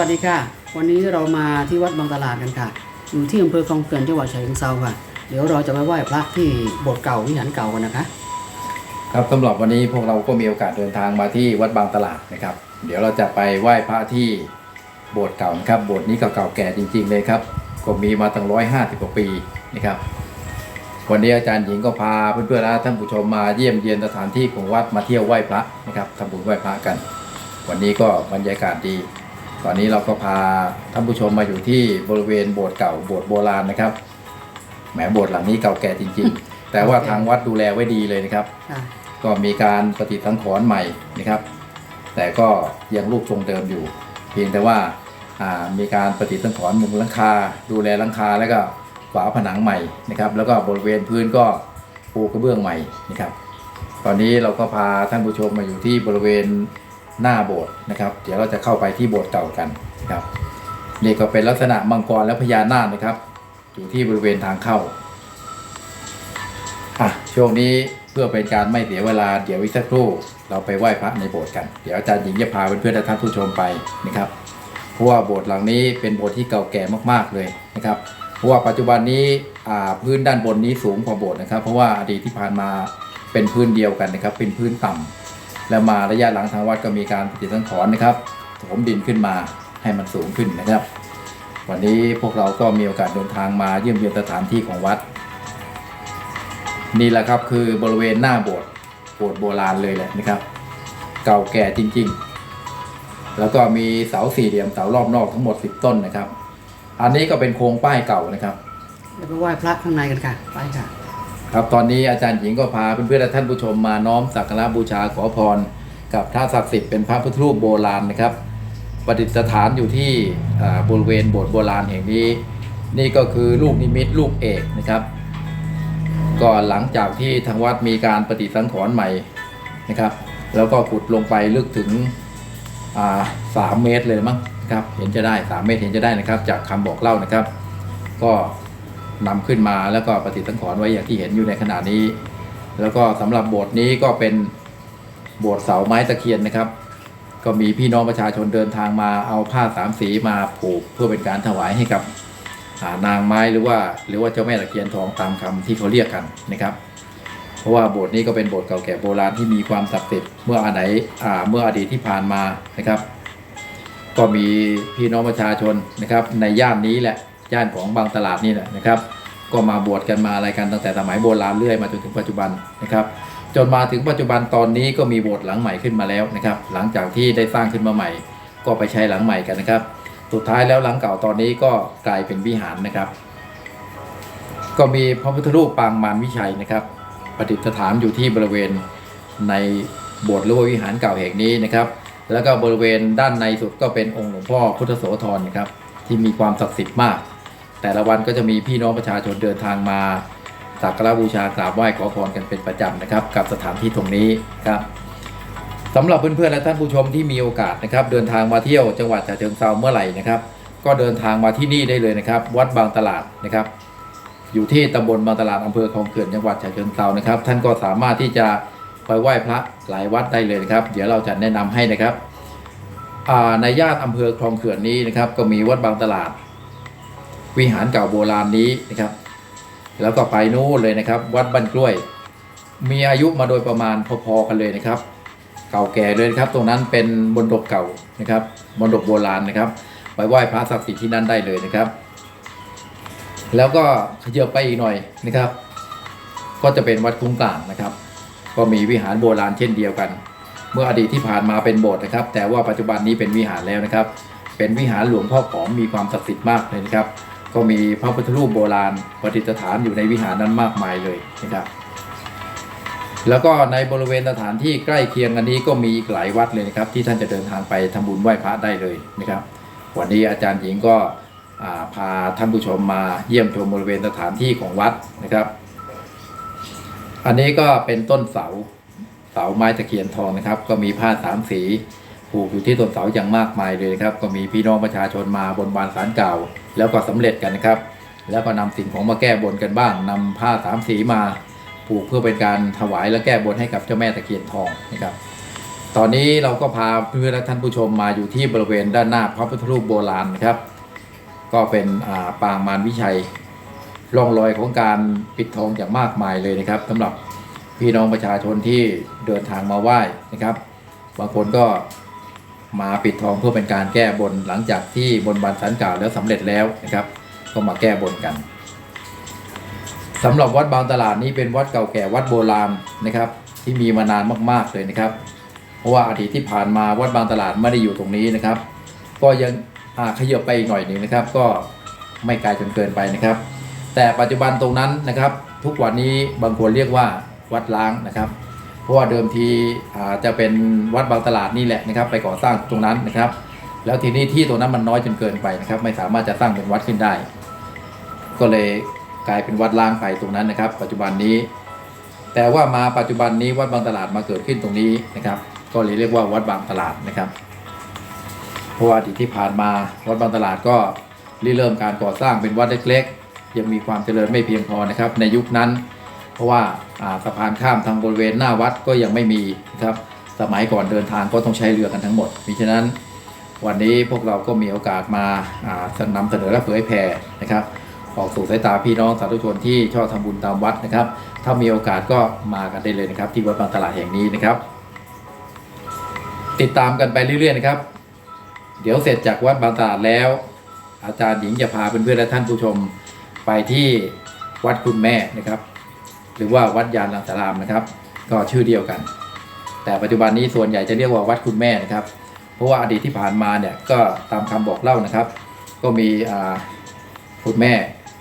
สวัสดีค่ะ วันนี้เรามาที่วัดบางตลาดกันค่ะอยู่ที่อำเภอคลองเขื่อนจังหวัดฉะเชิงเทราค่ะ เดี๋ยวเราจะไปไหว้พระที่โบสถ์เก่าวิหารเก่ากันนะคะ ครับสำหรับวันนี้พวกเราก็มีโอกาสเดินทางมาที่วัดบางตลาดนะครับ เดี๋ยวเราจะไปไหว้พระที่โบสถ์เก่านะครับโบสถ์นี้ก็เก่าแก่จริง ๆ เลยครับ ก็มีมาตั้งร้อยห้าสิบกว่าปีนะครับวันนี้อาจารย์หญิงก็พาเพื่อนๆและท่านผู้ชมมาเยี่ยมเยียนสถานที่ของวัดมาเที่ยวไหว้พระนะครับทำบุญไหว้พระกัน วันนี้ก็บรรยากาศดี ตอนนี้เราก็พาท่านผู้ชมมาอยู่ที่บริเวณโบสถ์เก่าโบสถ์โบราณนะครับแหมโบสถ์หลังนี้เก่าแก่จริง ๆ แต่ว่าทางวัดดูแลไว้ดีเลยนะครับ ค่ะก็มีการปฏิสังขรณ์ใหม่นะครับ แต่ก็ยังรูปทรงเดิมอยู่ เพียงแต่ว่าอ่ามีการปฏิสังขรณ์มุงหลังคา ดูแลหลังคาแล้วก็ฝาผนังใหม่นะครับ แล้วก็บริเวณพื้นก็ปูกระเบื้องใหม่นะครับ ตอนนี้เราก็พาท่านผู้ชมมาอยู่ที่บริเวณ หน้าโบสถ์นะครับ เดี๋ยวเราจะเข้าไปที่โบสถ์เก่ากันนะครับนี่ก็เป็นลักษณะมังกรและพญานาคนะครับ อยู่ที่บริเวณทางเข้าอะช่วงนี้เพื่อเป็นการไม่เสียเวลาเดี๋ยวอีกสักครู่เราไปไหว้พระในโบสถ์กัน เดี๋ยวอาจารย์หญิงจะพาเพื่อนๆและท่านผู้ชมไปนะครับเพราะว่าโบสถ์หลังนี้เป็นโบสถ์ที่เก่าแก่มากๆเลยนะครับ เพราะว่าปัจจุบันนี้พื้นด้านบนนี้สูงกว่าโบสถ์นะครับ เพราะว่าอดีตที่ผ่านมาเป็นพื้นเดียวกันนะครับ เป็นพื้นต่ำ แล้วมาระยะหลังทางวัดก็มีการปฏิสังขรณ์นะครับถมดินขึ้นมาให้มันสูงขึ้นนะครับ วันนี้พวกเราก็มีโอกาสเดินทางมาเยี่ยมเยียนสถานที่ของวัด นี่แหละครับคือบริเวณหน้าโบสถ์โบสถ์โบราณเลยแหละนะครับ เก่าแก่จริง ๆ แล้วก็มีเสาสี่เหลี่ยมเสารอบนอกทั้งหมด 10 ต้นนะครับ อันนี้ก็เป็นโครงป้ายเก่านะครับเดี๋ยวไปไหว้พระข้างในกันค่ะไปค่ะ ครับตอนนี้อาจารย์หญิงก็พาเพื่อนๆและท่านผู้ชมมาน้อมสักการะบูชาขอพร กับพระศักดิ์สิทธิ์เป็นพระพุทธรูปโบราณนะครับประดิษฐานอยู่ที่บริเวณโบสถ์โบราณแห่งนี้ นี่ก็คือลูกนิมิตลูกเอกนะครับ ก็หลังจากที่ทางวัดมีการปฏิสังขรณ์ใหม่นะครับ แล้วก็ขุดลงไปลึกถึงสามเมตรเลยมั้งครับเห็นจะได้ 3 เมตรเห็นจะได้นะครับ จากคำบอกเล่านะครับ ก็ นำขึ้นมาแล้วก็ปฏิสังขรณ์ไว้อย่างที่เห็นอยู่ในขณะนี้ แล้วก็สำหรับโบสถ์นี้ก็เป็นโบสถ์เสาไม้ตะเคียนนะครับ ก็มีพี่น้องประชาชนเดินทางมาเอาผ้าสามสีมาผูกเพื่อเป็นการถวายให้กับานางไม้หรือว่า หรือว่าเจ้าแม่ตะเคียนทองตามคำที่เขาเรียกกันนะครับ เพราะว่าโบสถ์นี้ก็เป็นโบสถ์เก่าแก่โบราณที่มีความศักดิ์สิทธิ์เมื่ออไหนเมื่ออดีตที่ผ่านมานะครับ ก็มีพี่น้องประชาชนนะครับในย่านนี้แหละ ย่านของบางตลาดนี่แหละนะครับ ก็มาบวชกันมาอะไรกันตั้งแต่สมัยโบราณเรื่อยมาจนถึงปัจจุบันนะครับ จนมาถึงปัจจุบันตอนนี้ก็มีโบสถ์หลังใหม่ขึ้นมาแล้วนะครับ หลังจากที่ได้สร้างขึ้นมาใหม่ ก็ไปใช้หลังใหม่กันนะครับ สุดท้ายแล้วหลังเก่าตอนนี้ก็กลายเป็นวิหารนะครับ ก็มีพระพุทธรูปปางมารวิชัยนะครับ ประดิษฐานอยู่ที่บริเวณในโบสถ์หรือว่าวิหารเก่าแห่งนี้นะครับ แล้วก็บริเวณด้านในสุดก็เป็นองค์หลวงพ่อพุทธโสธรนะครับที่มีความศักดิ์สิทธิ์มาก แต่ละวันก็จะมีพี่น้องประชาชนเดินทางมาสักการะบูชากราบไหว้ขอพรกันเป็นประจำนะครับ กับสถานที่ตรงนี้ครับสำหรับเพื่อนๆและท่านผู้ชมที่มีโอกาสนะครับ เดินทางมาเที่ยวจังหวัดฉะเชิงเทราเมื่อไหร่นะครับ ก็เดินทางมาที่นี่ได้เลยนะครับ วัดบางตลาดนะครับ อยู่ที่ตำบลบางตลาดอำเภอคลองเขื่อนจังหวัดฉะเชิงเทรานะครับ ท่านก็สามารถที่จะไปไหว้พระหลายวัดได้เลยนะครับ เดี๋ยวเราจะแนะนำให้นะครับในย่านอำเภอคลองเขื่อนนี้นะครับ ก็มีวัดบางตลาด วิหารเก่าโบราณนี้นะครับ แล้วก็ไปนู้นเลยนะครับ วัดบ้านกล้วย มีอายุมาโดยประมาณพอๆกันเลยนะครับ เก่าแก่เลยครับ ตรงนั้นเป็นบนดกเก่านะครับบนดกโบราณนะครับ ไปไหว้พระศักดิ์สิทธิ์ที่นั่นได้เลยนะครับ แล้วก็ขยับไปอีกหน่อยนะครับ ก็จะเป็นวัดคุ้งกลางนะครับ ก็มีวิหารโบราณเช่นเดียวกัน เมื่ออดีตที่ผ่านมาเป็นโบสถ์นะครับ แต่ว่าปัจจุบันนี้เป็นวิหารแล้วนะครับเป็นวิหารหลวงพ่อผอมมีความศักดิ์สิทธิ์มากเลยนะครับ ก็มีพระพุทธรูปโบราณประดิษฐานอยู่ในวิหารนั้นมากมายเลยนะครับ แล้วก็ในบริเวณสถานที่ใกล้เคียงกันนี้ก็มีอีกหลายวัดเลยนะครับ ที่ท่านจะเดินทางไปทำบุญไหว้พระได้เลยนะครับ วันนี้อาจารย์หญิงก็พาท่านผู้ชมมาเยี่ยมชมบริเวณสถานที่ของวัดนะครับ อันนี้ก็เป็นต้นเสาเสาไม้ตะเคียนทองนะครับ ก็มีผ้าสามสี ผูกอยู่ที่ต้นเสาอย่างมากมายเลยนะครับ ก็มีพี่น้องประชาชนมาบนบานสารเก่า แล้วก็สำเร็จกันนะครับ แล้วก็นำสิ่งของมาแก้บนกันบ้างนำผ้าสามสีมาผูกเพื่อเป็นการถวายและแก้บนให้กับเจ้าแม่ตะเคียนทองนะครับ ตอนนี้เราก็พาเพื่อนและท่านผู้ชมมาอยู่ที่บริเวณด้านหน้าพระพุทธรูปโบราณนะครับ ก็เป็นอ่าปางมารวิชัยร่องรอยของการปิดทองอย่างมากมายเลยนะครับสำหรับพี่น้องประชาชนที่เดินทางมาไหว้นะครับ บางคนก็ มาปิดทองเพื่อเป็นการแก้บนหลังจากที่บนบานสันกล่าวแล้วสำเร็จแล้วนะครับ ก็มาแก้บนกันสำหรับวัดบางตลาดนี้เป็นวัดเก่าแก่วัดโบราณนะครับ ที่มีมานานมากๆเลยนะครับ เพราะว่าอดีตที่ผ่านมาวัดบางตลาดไม่ได้อยู่ตรงนี้นะครับ ก็ยังอาขยับไปอีกหน่อยหนึ่งนะครับ ก็ไม่ไกลจนเกินไปนะครับ แต่ปัจจุบันตรงนั้นนะครับ ทุกวันนี้บางคนเรียกว่าวัดล้างนะครับ ราะว่าเดิมทีจะเป็นวัดบางตลาดนี่แหละนะครับ ไปก่อสร้างตรงนั้นนะครับ แล้วทีนี้ที่ตรงนั้นมันน้อยจนเกินไปนะครับ ไม่สามารถจะสร้างเป็นวัดขึ้นได้ ก็เลยกลายเป็นวัดล้างไปตรงนั้นนะครับ ปัจจุบันนี้ แต่ว่ามาปัจจุบันนี้วัดบางตลาดมาเกิดขึ้นตรงนี้นะครับ ก็เลยเรียกว่าวัดบางตลาดนะครับเพราะว่าอดีตที่ผ่านมาวัดบางตลาดก็ริเริ่มการก่อสร้างเป็นวัดเล็กๆ ยังมีความเจริญไม่เพียงพอนะครับ ในยุคนั้น เพราะว่าสะพานข้ามทางบริเวณหน้าวัดก็ยังไม่มีนะครับสมัยก่อนเดินทางก็ต้องใช้เรือกันทั้งหมดมิฉะนั้นวันนี้พวกเราก็มีโอกาสมาอ่านำเสนอและเผยแผ่นะครับออกสู่สายตาพี่น้องสาธุชนที่ชอบทำบุญตามวัดนะครับ ถ้ามีโอกาสก็มากันได้เลยนะครับ ที่วัดบางตลาดแห่งนี้นะครับ ติดตามกันไปเรื่อยๆนะครับ เดี๋ยวเสร็จจากวัดบางตลาดแล้ว อาจารย์หญิงจะพาเพื่อนๆและท่านผู้ชมไปที่วัดคุณแม่นะครับ หรือว่าวัดยานลังสารามนะครับ ก็ชื่อเดียวกัน แต่ปัจจุบันนี้ส่วนใหญ่จะเรียกว่าวัดคุณแม่นะครับ เพราะว่าอดีตที่ผ่านมาเนี่ยก็ตามคำบอกเล่านะครับ ก็มีคุณแม่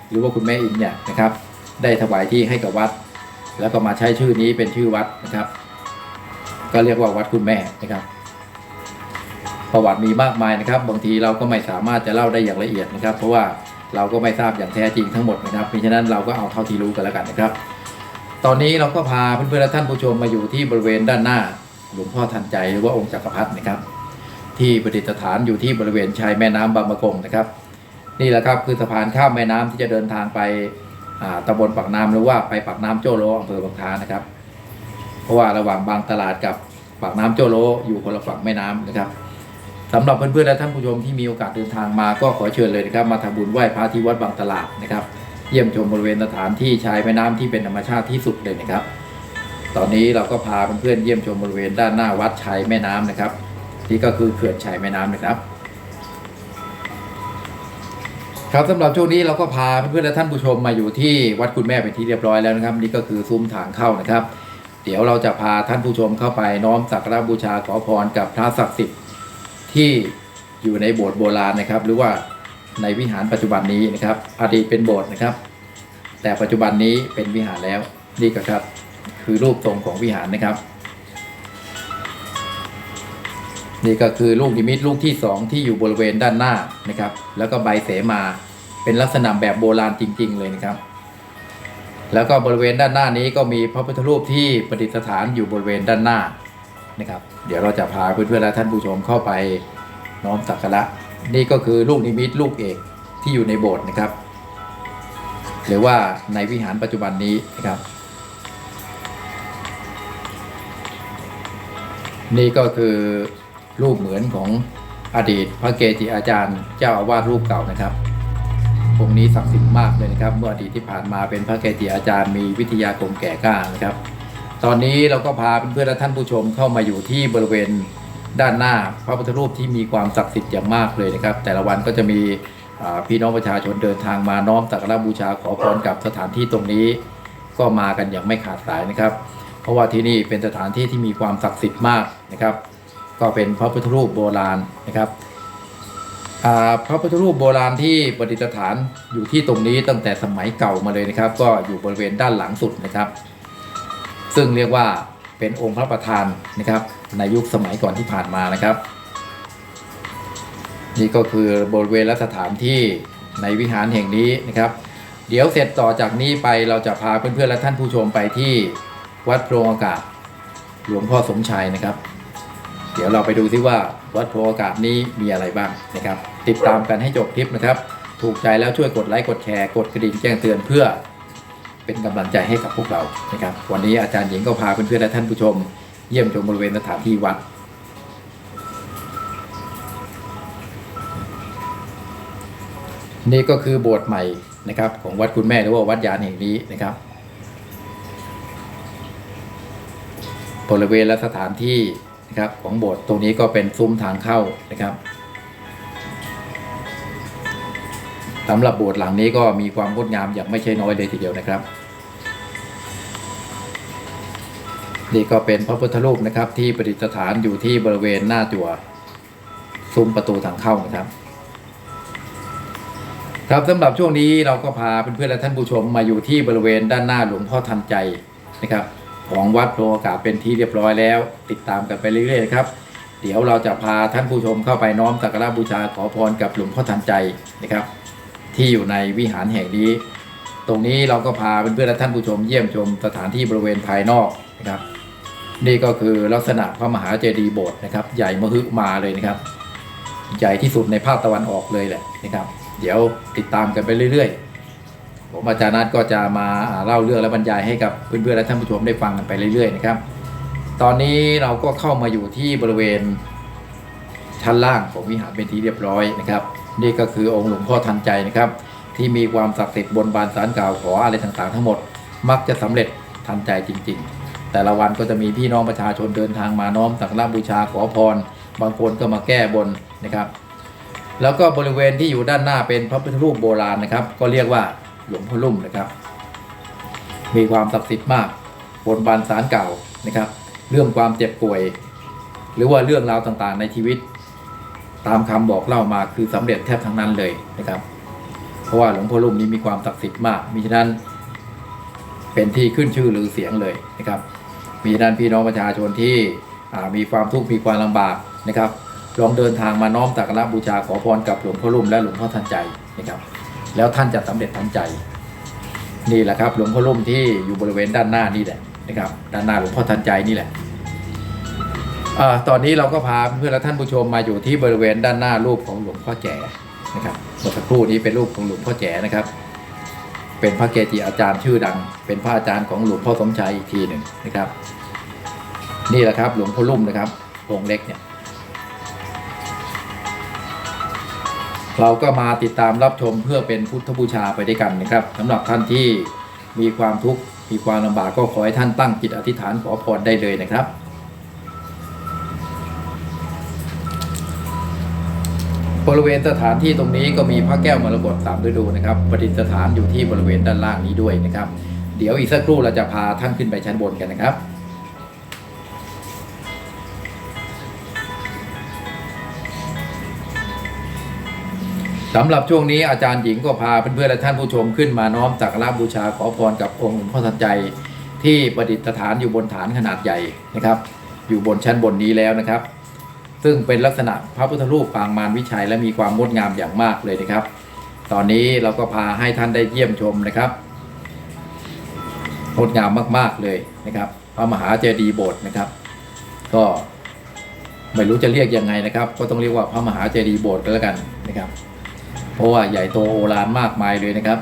หรือว่าคุณแม่อินเนี่ยนะครับ ได้ถวายที่ให้กับวัด แล้วก็มาใช้ชื่อนี้เป็นชื่อวัดนะครับ ก็เรียกว่าวัดคุณแม่นะครับ ประวัติมีมากมายนะครับ บางทีเราก็ไม่สามารถจะเล่าได้อย่างละเอียดนะครับ เพราะว่าเราก็ไม่ทราบอย่างแท้จริงทั้งหมดนะครับเพราะฉะนั้นเราก็เอาเท่าที่รู้กันแล้วกันนะครับ ตอนนี้เราก็พาเพื่อนๆและท่านผู้ชมมาอยู่ที่บริเวณด้านหน้าหลวงพ่อทันใจหรือว่าองค์จักรพรรดินะครับ ที่ประดิษฐานอยู่ที่บริเวณชายแม่น้ำบางมะกงนะครับ นี่แหละครับคือสะพานข้ามแม่น้ำที่จะเดินทางไปตำบลปากน้ำหรือว่าไปปากน้ำโจโลอำเภอบางคล้านะครับ เพราะว่าระหว่างบางตลาดกับปากน้ำโจโลอยู่คนละฝั่งแม่น้ำนะครับสำหรับเพื่อนๆและท่านผู้ชมที่มีโอกาสเดินทางมาก็ขอเชิญเลยนะครับ มาทำบุญไหว้พระที่วัดบางตลาดนะครับ เยี่ยมชมบริเวณสถานที่ชายแม่น้ำที่เป็นธรรมชาติที่สุดเลยนะครับ ตอนนี้เราก็พาเพื่อนๆเยี่ยมชมบริเวณด้านหน้าวัดชายแม่น้ำนะครับ นี่ก็คือเขื่อนชายแม่น้ำนะครับ ครับสำหรับช่วงนี้เราก็พาเพื่อนๆและท่านผู้ชมมาอยู่ที่วัดคุณแม่เป็นที่เรียบร้อยแล้วนะครับ นี่ก็คือซุ้มทางเข้านะครับ เดี๋ยวเราจะพาท่านผู้ชมเข้าไปน้อมสักการะบูชาขอพรกับพระศักดิ์สิทธิ์ที่อยู่ในโบสถ์โบราณนะครับ หรือว่า ในวิหารปัจจุบันนี้นะครับอดีตเป็นโบสถ์นะครับ แต่ปัจจุบันนี้เป็นวิหารแล้วนี่ก็ครับ คือรูปทรงของวิหารนะครับ นี่ก็คือลูกนิมิตลูกที่สองที่อยู่บริเวณด้านหน้านะครับ แล้วก็ใบเสมาเป็นลักษณะแบบโบราณจริง ๆ เลยนะครับ แล้วก็บริเวณด้านหน้านี้ก็มีพระพุทธรูปที่ประดิษฐานอยู่บริเวณด้านหน้านะครับ เดี๋ยวเราจะพาเพื่อนๆและท่านผู้ชมเข้าไปน้อมสักการะ นี่ก็คือลูกนิมิตลูกเอกที่อยู่ในโบสถ์นะครับ หรือว่าในวิหารปัจจุบันนี้นะครับ นี่ก็คือรูปเหมือนของอดีตพระเกจิอาจารย์เจ้าอาวาสรูปเก่านะครับองค์นี้ศักดิ์สิทธิ์มากเลยนะครับ เมื่ออดีตที่ผ่านมาเป็นพระเกจิอาจารย์มีวิทยาคมแก่กล้านะครับ ตอนนี้เราก็พาเพื่อนและท่านผู้ชมเข้ามาอยู่ที่บริเวณ ด้านหน้าพระพุทธรูปที่มีความศักดิ์สิทธิ์อย่างมากเลยนะครับ แต่ละวันก็จะมีพี่น้องประชาชนเดินทางมาน้อมสักการะบูชาขอพรกับสถานที่ตรงนี้ ก็มากันอย่างไม่ขาดสายนะครับ เพราะว่าที่นี่เป็นสถานที่ที่มีความศักดิ์สิทธิ์มากนะครับ ก็เป็นพระพุทธรูปโบราณนะครับพระพุทธรูปโบราณที่ประดิษฐานอยู่ที่ตรงนี้ตั้งแต่สมัยเก่ามาเลยนะครับ ก็อยู่บริเวณด้านหลังสุดนะครับ ซึ่งเรียกว่าเป็นองค์พระประธานนะครับ ในยุคสมัยก่อนที่ผ่านมานะครับ นี่ก็คือบริเวณและสถานที่ในวิหารแห่งนี้นะครับ เดี๋ยวเสร็จต่อจากนี้ไปเราจะพาเพื่อนๆและท่านผู้ชมไปที่วัดโพรงอากาศ หลวงพ่อสมชัยนะครับ เดี๋ยวเราไปดูซิว่าวัดโพธิ์อากาศนี้มีอะไรบ้างนะครับ ติดตามกันให้จบคลิปนะครับ ถูกใจแล้วช่วยกดไลค์กดแชร์กดกระดิ่งแจ้งเตือนเพื่อเป็นกำลังใจให้กับพวกเรานะครับ วันนี้อาจารย์หญิงก็พาเพื่อนๆและท่านผู้ชม เยี่ยมชมบริเวณสถานที่วัด นี่ก็คือโบสถ์ใหม่นะครับ ของวัดคุณแม่หรือว่าวัดยานแห่งนี้นะครับ บริเวณและสถานที่นะครับของโบสถ์ตรงนี้ก็เป็นซุ้มทางเข้านะครับสำหรับโบสถ์หลังนี้ก็มีความงดงามอย่างไม่ใช่น้อยเลยทีเดียวนะครับ นี่ก็เป็นพระพุทธรูปนะครับที่ประดิษฐานอยู่ที่บริเวณหน้าจั่วซุ้มประตูทางเข้านะครับ ครับสำหรับช่วงนี้เราก็พาเพื่อนๆและท่านผู้ชมมาอยู่ที่บริเวณด้านหน้าหลวงพ่อทันใจนะครับ ของวัดโพธิ์อากาศเป็นที่เรียบร้อยแล้ว ติดตามกันไปเรื่อยๆครับ เดี๋ยวเราจะพาท่านผู้ชมเข้าไปน้อมสักการะบูชาขอพรกับหลวงพ่อทันใจนะครับ ที่อยู่ในวิหารแห่งนี้ตรงนี้เราก็พาเพื่อนๆและท่านผู้ชมเยี่ยมชมสถานที่บริเวณภายนอกนะครับ นี่ก็คือลักษณะพระมหาเจดีย์โบสถ์นะครับ ใหญ่มหึมาเลยนะครับ ใหญ่ที่สุดในภาคตะวันออกเลยแหละนะครับ เดี๋ยวติดตามกันไปเรื่อยๆ ผมอาจารย์นัทก็จะมาเล่าเรื่องและบรรยายให้กับเพื่อนๆและท่านผู้ชมได้ฟังกันไปเรื่อยๆนะครับ ตอนนี้เราก็เข้ามาอยู่ที่บริเวณชั้นล่างของวิหารเป็นที่เรียบร้อยนะครับ นี่ก็คือองค์หลวงพ่อทันใจนะครับ ที่มีความศักดิ์สิทธิ์บนบานสารกล่าวขออะไรต่างๆ ทั้งหมด มักจะสำเร็จทันใจจริง ๆ แต่ละวันก็จะมีพี่น้องประชาชนเดินทางมาน้อมสักการะบูชาขอพร บางคนก็มาแก้บนนะครับ แล้วก็บริเวณที่อยู่ด้านหน้าเป็นพระพุทธรูปโบราณนะครับ ก็เรียกว่าหลวงพ่อลุ่มนะครับ มีความศักดิ์สิทธิ์มากบนบานสารเก่านะครับ เรื่องความเจ็บป่วย หรือว่าเรื่องราวต่างๆ ในชีวิต ตามคำบอกเล่ามาคือสำเร็จแทบทั้งนั้นเลยนะครับ เพราะว่าหลวงพ่อลุ่มนี้มีความศักดิ์สิทธิ์มากมิฉะนั้นเป็นที่ขึ้นชื่อหรือเสียงเลยนะครับ มีด้านพี่น้องประชาชนที่มีความทุกข์มีความลำบากนะครับลองเดินทางมาน้อมสักการะบูชาขอพรกับหลวงพ่อรุ่มและหลวงพ่อทันใจนะครับ แล้วท่านจะสำเร็จทันใจ นี่แหละครับหลวงพ่อรุ่มที่อยู่บริเวณด้านหน้านี่แหละนะครับ ด้านหน้าหลวงพ่อทันใจนี่แหละอตอนนี้เราก็พาเพื่อนและท่านผู้ชมมาอยู่ที่บริเวณด้านหน้ารูปของหลวงพ่อแจ๋นะครับเมื่อสักครู่นี้เป็นรูปของหลวงพ่อแจ๋นะครับ เป็นพระเกจิอาจารย์ชื่อดัง เป็นพระอาจารย์ของหลวงพ่อสมชัยอีกทีหนึ่งนะครับ นี่แหละครับหลวงพ่อรุ่มนะครับองค์เล็กเนี่ยเราก็มาติดตามรับชมเพื่อเป็นพุทธบูชาไปด้วยกันนะครับสำหรับท่านที่มีความทุกข์มีความลำบากก็ขอให้ท่านตั้งจิตอธิษฐานขอพรได้เลยนะครับ บริเวณสถานที่ตรงนี้ก็มีพระแก้วมรกตสามฤดูนะครับประดิษฐานอยู่ที่บริเวณด้านล่างนี้ด้วยนะครับ เดี๋ยวอีกสักครู่เราจะพาท่านขึ้นไปชั้นบนกันนะครับสำหรับช่วงนี้อาจารย์หญิงก็พาเพื่อนๆและท่านผู้ชมขึ้นมาน้อมสักการะบูชาขอพรกับองค์หลวงพ่อทันใจที่ประดิษฐานอยู่บนฐานขนาดใหญ่นะครับ อยู่บนชั้นบนนี้แล้วนะครับ ซึ่งเป็นลักษณะพระพุทธรูปปางมารวิชัยและมีความงดงามอย่างมากเลยนะครับ ตอนนี้เราก็พาให้ท่านได้เยี่ยมชมนะครับงดงามมาก ๆเลยนะครับพระมหาเจดีย์โบสถ์นะครับ ก็ไม่รู้จะเรียกยังไงนะครับ ก็ต้องเรียกว่าพระมหาเจดีย์โบสถ์ก็แล้วกันนะครับ เพราะว่าใหญ่โตโอฬารมากมายเลยนะครับ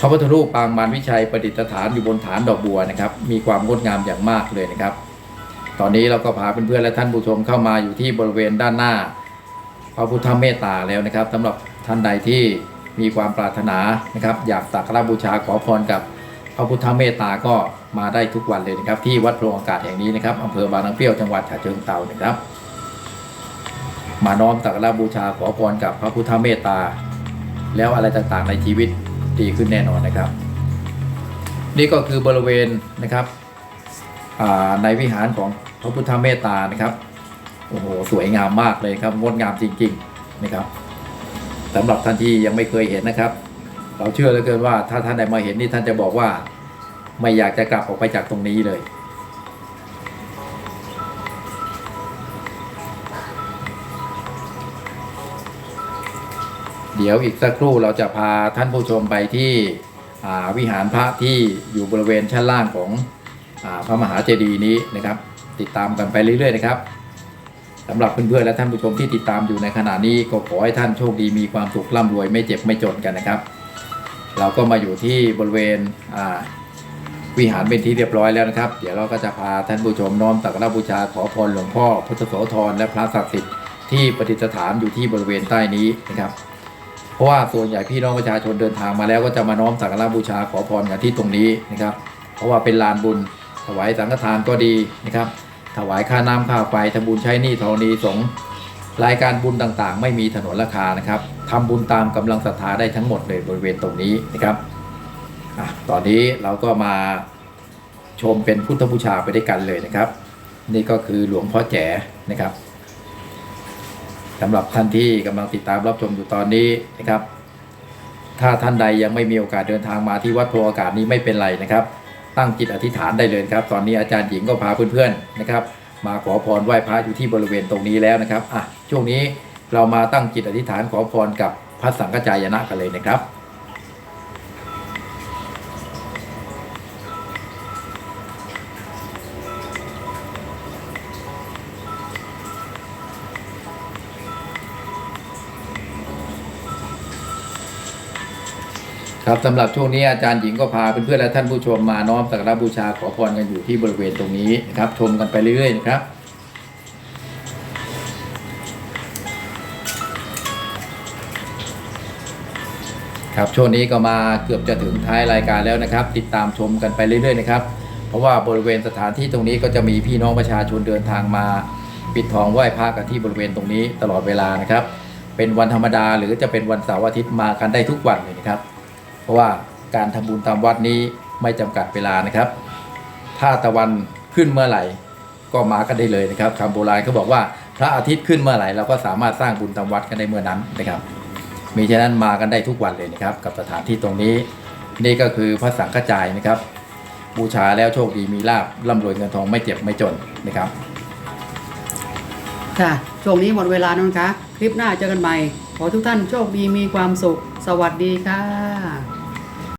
พระพุทธรูปปางมารวิชัยประดิษฐานอยู่บนฐานดอกบัวนะครับ มีความงดงามอย่างมากเลยนะครับ ตอนนี้เราก็พาเพื่อนๆและท่านผู้ชมเข้ามาอยู่ที่บริเวณด้านหน้า พระพุทธเมตตาแล้วนะครับสำหรับท่านใดที่มีความปรารถนานะครับ อยากสักการะบูชาขอพรกับพระพุทธเมตตาก็มาได้ทุกวันเลยนะครับ ที่วัดโพรงอากาศแห่งนี้นะครับอำเภอบางน้ำเปรี้ยวจังหวัดฉะเชิงเทรานะครับ มาน้อมสักการะบูชาขอพรกับพระพุทธเมตตา แล้วอะไรต่างๆในชีวิต ดีขึ้นแน่นอนนะครับ นี่ก็คือบริเวณนะครับในวิหารของพระพุทธเมตตานะครับโอ้โหสวยงามมากเลยครับงดงามจริง ๆนะครับสำหรับท่านที่ยังไม่เคยเห็นนะครับ เราเชื่อเหลือเกินว่าถ้าท่านใดมาเห็นนี่ท่านจะบอกว่า ไม่อยากจะกลับออกไปจากตรงนี้เลย เดี๋ยวอีกสักครู่เราจะพาท่านผู้ชมไปที่วิหารพระที่อยู่บริเวณชั้นล่างของอพระมหาเจดีย์นี้นะครับ ติดตามกันไปเรื่อยๆนะครับสำหรับเพื่อนๆและท่านผู้ชมที่ติดตามอยู่ในขณะนี้ก็ขอให้ท่านโชคดีมีความสุขร่ำรวยไม่เจ็บไม่จนกันนะครับ เราก็มาอยู่ที่บริเวณวิหารเป็นที่เรียบร้อยแล้วนะครับ เดี๋ยวเราก็จะพาท่านผู้ชมน้อมสักการะบูชาขอพรหลวงพ่อพุทธโสธรและพระศักดิ์สิทธิ์ที่ประดิษฐานอยู่ที่บริเวณใต้นี้นะครับ เพราะว่าส่วนใหญ่พี่น้องประชาชนเดินทางมาแล้วก็จะมาน้อมสักการะบูชาขอพรกันที่ตรงนี้นะครับ เพราะว่าเป็นลานบุญถวายสังฆทานก็ดีนะครับ ถวายค่าน้ำค่าไฟทำบุญใช้หนี้ธรณีสงรายการบุญต่างๆ ไม่มีถนนราคานะครับทำบุญตามกำลังศรัทธาได้ทั้งหมดเลยบริเวณตรงนี้นะครับอตอนนี้เราก็มาชมเป็นพุทธบูชาไปด้วยกันเลยนะครับ นี่ก็คือหลวงพ่อแจ๋นะครับ สำหรับท่านที่กำลังติดตามรับชมอยู่ตอนนี้นะครับ ถ้าท่านใดยังไม่มีโอกาสเดินทางมาที่วัดโพอากาศนี้ไม่เป็นไรนะครับ ตั้งจิตอธิษฐานได้เลยครับ ตอนนี้อาจารย์หญิงก็พาเพื่อนๆนะครับ มาขอพรไหว้พระอยู่ที่บริเวณตรงนี้แล้วนะครับอะช่วงนี้เรามาตั้งจิตอธิษฐานขอพรกับพระสังฆจายนะกันเลยนะครับ ครับสำหรับช่วงนี้อาจารย์หญิงก็พาเพื่อนๆและท่านผู้ชมมาน้อมสักการบูชาขอพรกันอยู่ที่บริเวณตรงนี้นะครับชมกันไปเรื่อยๆนะครับครับช่วงนี้ก็มาเกือบจะถึงท้ายรายการแล้วนะครับ ติดตามชมกันไปเรื่อยๆนะครับ เพราะว่าบริเวณสถานที่ตรงนี้ก็จะมีพี่น้องประชาชนเดินทางมา ปิดทองไหว้พระกันที่บริเวณตรงนี้ตลอดเวลานะครับ เป็นวันธรรมดาหรือจะเป็นวันเสาร์อาทิตย์มากันได้ทุกวันเลยนะครับ ราะว่าการทำบุญตามวัดนี้ไม่จำกัดเวลานะครับ ถ้าตะวันขึ้นเมื่อไหร่ก็มากันได้เลยนะครับคำโบราณเขาบอกว่าพระอาทิตย์ขึ้นเมื่อไหร่เราก็สามารถสร้างบุญตามวัดกันได้เมื่อนั้นนะครับมีฉะนั้นมากันได้ทุกวันเลยนะครับ กับสถานที่ตรงนี้ นี่ก็คือพระสังฆจายนะครับ บูชาแล้วโชคดีมีลาบร่ำรวยเงินทองไม่เจ็บไม่จนนะครับค่ะช่วงนี้หมดเวลาแล้วนะคะ คลิปหน้าเจอกันใหม่ ขอทุกท่านโชคดีมีความสุข สวัสดีค่ะ